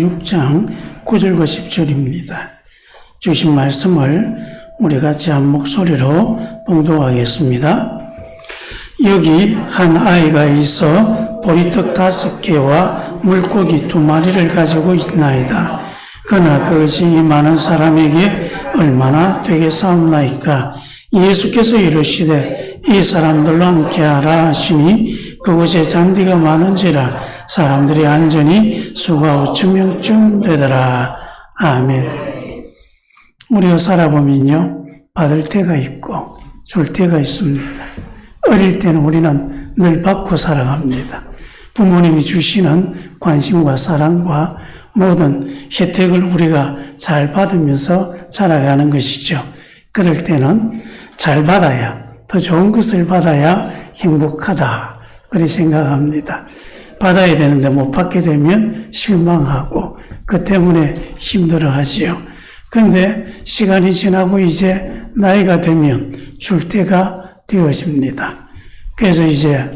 6장 9절과 10절입니다. 주신 말씀을 우리 같이 한 목소리로 봉독하겠습니다. 여기 한 아이가 있어 보리떡 다섯 개와 물고기 두 마리를 가지고 있나이다. 그러나 그것이 이 많은 사람에게 얼마나 되겠사옵나이까. 예수께서 이르시되 이 사람들로 함께 하라 하시니 그곳에 잔디가 많은지라 사람들이 안전히 수가 5천 명쯤 되더라. 아멘. 우리가 살아보면요, 받을 때가 있고, 줄 때가 있습니다. 어릴 때는 우리는 늘 받고 살아갑니다. 부모님이 주시는 관심과 사랑과 모든 혜택을 우리가 잘 받으면서 자라가는 것이죠. 그럴 때는 잘 받아야, 더 좋은 것을 받아야 행복하다. 그렇게 생각합니다. 받아야 되는데 못 받게 되면 실망하고, 그 때문에 힘들어 하지요. 근데 시간이 지나고 이제 나이가 되면 줄 때가 되어집니다. 그래서 이제 에,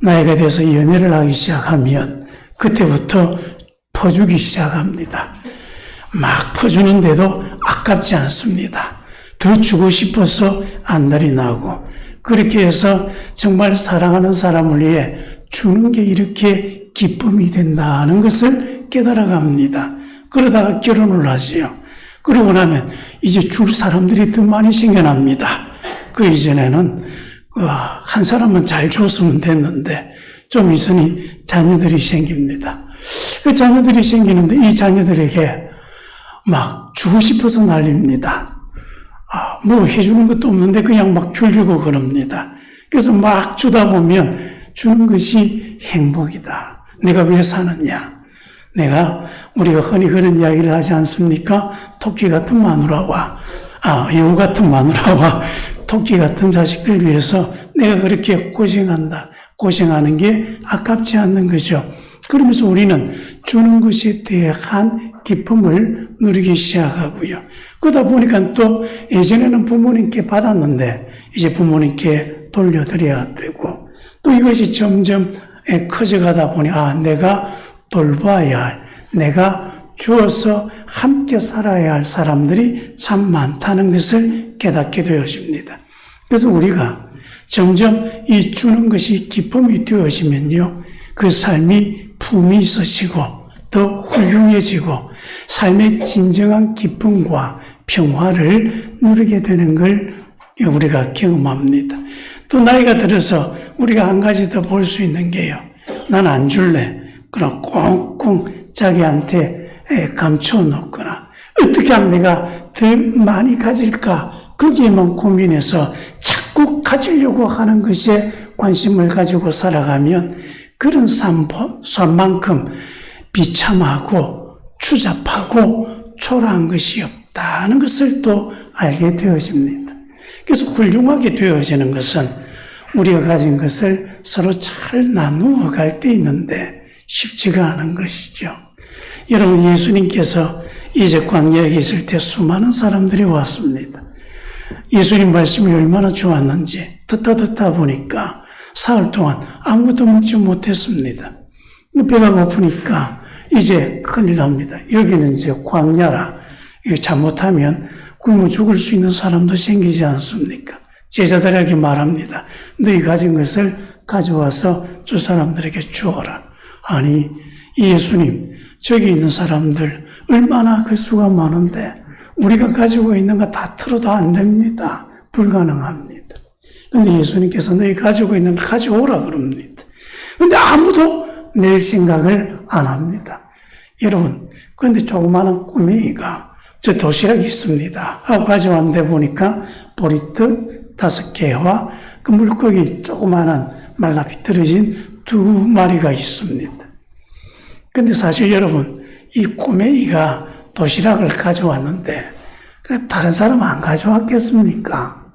나이가 돼서 연애를 하기 시작하면 그때부터 퍼주기 시작합니다. 막 퍼주는데도 아깝지 않습니다. 더 주고 싶어서 안달이 나고 그렇게 해서 정말 사랑하는 사람을 위해 주는 게 이렇게 기쁨이 된다는 것을 깨달아갑니다. 그러다가 결혼을 하지요. 그러고 나면 이제 줄 사람들이 더 많이 생겨납니다. 그 이전에는 그한 사람은 잘 줬으면 됐는데 좀 있으니 자녀들이 생깁니다. 그 자녀들이 생기는데 이 자녀들에게 막 주고 싶어서 난립니다. 아, 뭐 해주는 것도 없는데 그냥 막 주려고 그럽니다. 그래서 막 주다 보면 주는 것이 행복이다. 내가 왜 사느냐? 내가 우리가 흔히 그런 이야기를 하지 않습니까? 토끼 같은 마누라와 아 여우 같은 마누라와 토끼 같은 자식들 위해서 내가 그렇게 고생한다. 고생하는 게 아깝지 않는 거죠. 그러면서 우리는 주는 것에 대한 기쁨을 누리기 시작하고요. 그러다 보니까 또 예전에는 부모님께 받았는데 이제 부모님께 돌려드려야 되고 또 이것이 점점 커져가다 보니 아 내가 돌봐야 할 내가 주어서 함께 살아야 할 사람들이 참 많다는 것을 깨닫게 되어집니다. 그래서 우리가 점점 이 주는 것이 기쁨이 되어지면요. 그 삶이 품이 있어지고 더 훌륭해지고 삶의 진정한 기쁨과 평화를 누리게 되는 걸 우리가 경험합니다. 또 나이가 들어서 우리가 한 가지 더 볼 수 있는 게요. 난 안 줄래. 그럼 꽁꽁 자기한테 감춰놓거나 어떻게 하면 내가 더 많이 가질까 거기에만 고민해서 자꾸 가지려고 하는 것에 관심을 가지고 살아가면 그런 삶만큼 비참하고 추잡하고 초라한 것이 없다는 것을 또 알게 되어집니다. 그래서 훌륭하게 되어지는 것은 우리가 가진 것을 서로 잘 나누어 갈 때 있는데 쉽지가 않은 것이죠. 여러분, 예수님께서 이제 광야에 계실 때 수많은 사람들이 왔습니다. 예수님 말씀이 얼마나 좋았는지 듣다 듣다 보니까 사흘 동안 아무것도 먹지 못했습니다. 배가 고프니까 이제 큰일 납니다. 여기는 이제 광야라. 잘못하면 굶어 죽을 수 있는 사람도 생기지 않습니까? 제자들에게 말합니다. 너희 가진 것을 가져와서 저 사람들에게 주어라. 아니, 예수님, 저기 있는 사람들 얼마나 그 수가 많은데 우리가 가지고 있는 거 다 틀어도 안 됩니다. 불가능합니다. 근데 예수님께서 너희 가지고 있는 거 가져오라 그럽니다. 근데 아무도 낼 생각을 안 합니다. 여러분, 그런데 조그마한 꼬맹이가 저 도시락이 있습니다. 하고 가져왔는데 보니까 보리떡 다섯 개와 그 물고기 조그마한 말라 비틀어진 두 마리가 있습니다. 근데 사실 여러분, 이 꼬맹이가 도시락을 가져왔는데, 그 다른 사람은 안 가져왔겠습니까?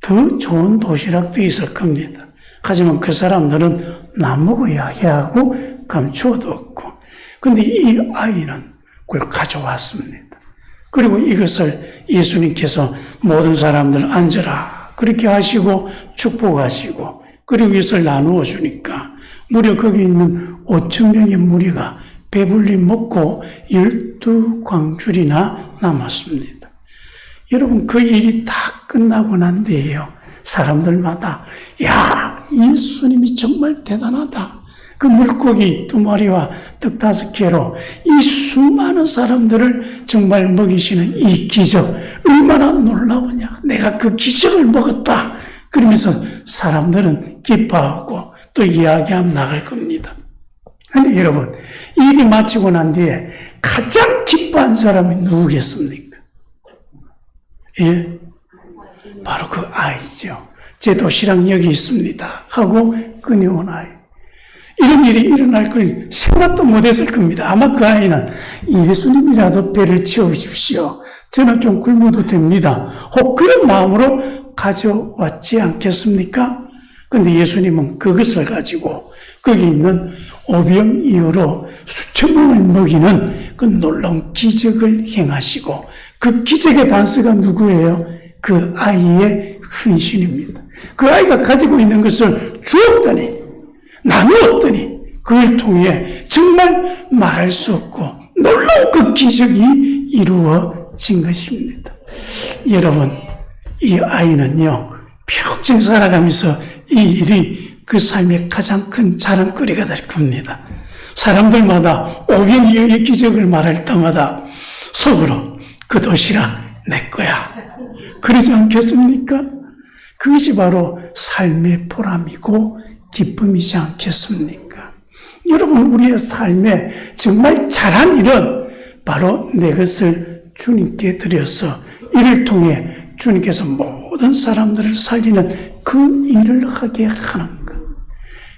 더 좋은 도시락도 있을 겁니다. 하지만 그 사람들은 나 먹어야 하고 감추어도 없고. 근데 이 아이는 그걸 가져왔습니다. 그리고 이것을 예수님께서 모든 사람들 앉으라. 그렇게 하시고 축복하시고 그리고 이것을 나누어 주니까 무려 거기 있는 5천 명의 무리가 배불리 먹고 열두 광줄이나 남았습니다. 여러분 그 일이 다 끝나고 난 뒤에요. 사람들마다 야 예수님이 정말 대단하다. 그 물고기 두 마리와 떡 다섯 개로 이 수많은 사람들을 정말 먹이시는 이 기적 얼마나 놀라우냐. 내가 그 기적을 먹었다. 그러면서 사람들은 기뻐하고 또 이야기하면 나갈 겁니다. 근데 여러분, 일이 마치고 난 뒤에 가장 기뻐한 사람이 누구겠습니까? 예? 바로 그 아이죠. 제 도시락 여기 있습니다. 하고 꺼내온 아이. 이런 일이 일어날 걸 생각도 못했을 겁니다. 아마 그 아이는 예수님이라도 배를 채우십시오. 저는 좀 굶어도 됩니다. 혹 그런 마음으로 가져왔지 않겠습니까? 근데 예수님은 그것을 가지고 거기 있는 오병이어로 수천 명을 먹이는 그 놀라운 기적을 행하시고 그 기적의 단서가 누구예요? 그 아이의 헌신입니다. 그 아이가 가지고 있는 것을 주었더니 나누었더니 그걸 통해 정말 말할 수 없고 놀라운 그 기적이 이루어진 것입니다. 여러분, 이 아이는요, 평생 살아가면서 이 일이 그 삶의 가장 큰 자랑거리가 될 겁니다. 사람들마다 오병이어의 기적을 말할 때마다 속으로 그 도시락 내 거야. 그러지 않겠습니까? 그것이 바로 삶의 보람이고 기쁨이지 않겠습니까? 여러분, 우리의 삶에 정말 잘한 일은 바로 내 것을 주님께 드려서 이를 통해 주님께서 모든 사람들을 살리는 그 일을 하게 하는 것.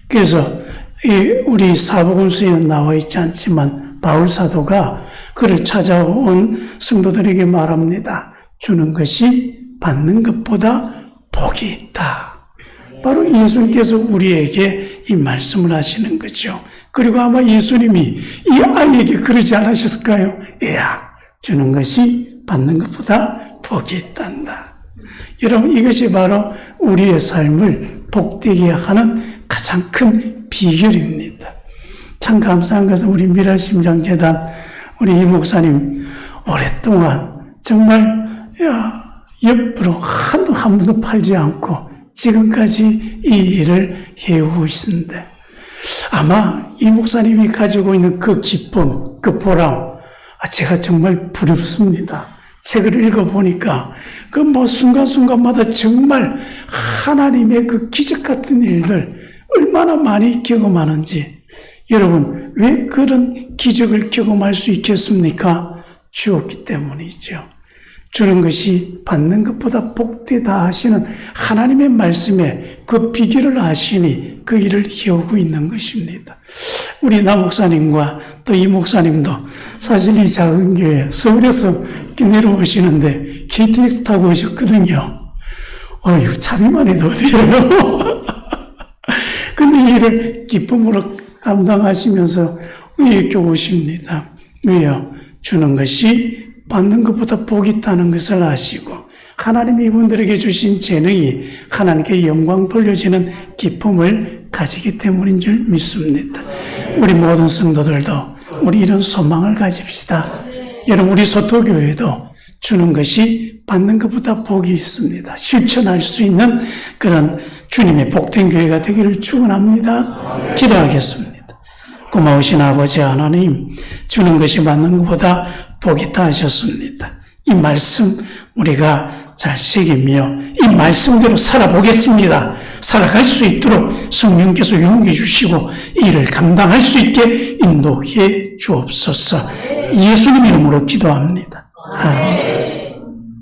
그래서 이 우리 사복음서에는 나와 있지 않지만 바울 사도가 그를 찾아온 성도들에게 말합니다. 주는 것이 받는 것보다 복이 있다. 바로 예수님께서 우리에게 이 말씀을 하시는 거죠. 그리고 아마 예수님이 이 아이에게 그러지 않으셨을까요? 애야, 주는 것이 받는 것보다 복이 있단다. 여러분, 이것이 바로 우리의 삶을 복되게 하는 가장 큰 비결입니다. 참 감사한 것은 우리 미랄심장재단 우리 이 목사님 오랫동안 정말 야, 옆으로 한두 한 번도 팔지 않고 지금까지 이 일을 해오고 있는데 아마 이 목사님이 가지고 있는 그 기쁨, 그 보람, 아, 제가 정말 부럽습니다. 책을 읽어보니까 그 뭐 순간순간마다 정말 하나님의 그 기적 같은 일들 얼마나 많이 경험하는지 여러분 왜 그런 기적을 경험할 수 있겠습니까? 주었기 때문이죠. 주는 것이 받는 것보다 복되다 하시는 하나님의 말씀에 그 비결을 아시니 그 일을 해오고 있는 것입니다. 우리 나 목사님과 또 이 목사님도 사실 이 작은 교회 서울에서 내려오시는데 KTX 타고 오셨거든요. 어휴, 차비만 해도 돼요. 근데 이를 기쁨으로 감당하시면서 이렇게 오십니다. 왜요? 주는 것이 받는 것보다 복이 있다는 것을 아시고 하나님이 이분들에게 주신 재능이 하나님께 영광 돌려지는 기쁨을 가지기 때문인 줄 믿습니다. 우리 모든 성도들도 우리 이런 소망을 가집시다. 여러분 우리 소토교회도 주는 것이 받는 것보다 복이 있습니다. 실천할 수 있는 그런 주님의 복된 교회가 되기를 축원합니다. 기도하겠습니다. 고마우신 아버지 하나님, 주는 것이 받는 것보다 복이 있다 하셨습니다. 이 말씀 우리가 잘 새기며 이 말씀대로 살아보겠습니다. 살아갈 수 있도록 성령께서 용기 주시고 이를 감당할 수 있게 인도해 주옵소서. 예수님 이름으로 기도합니다. 아멘.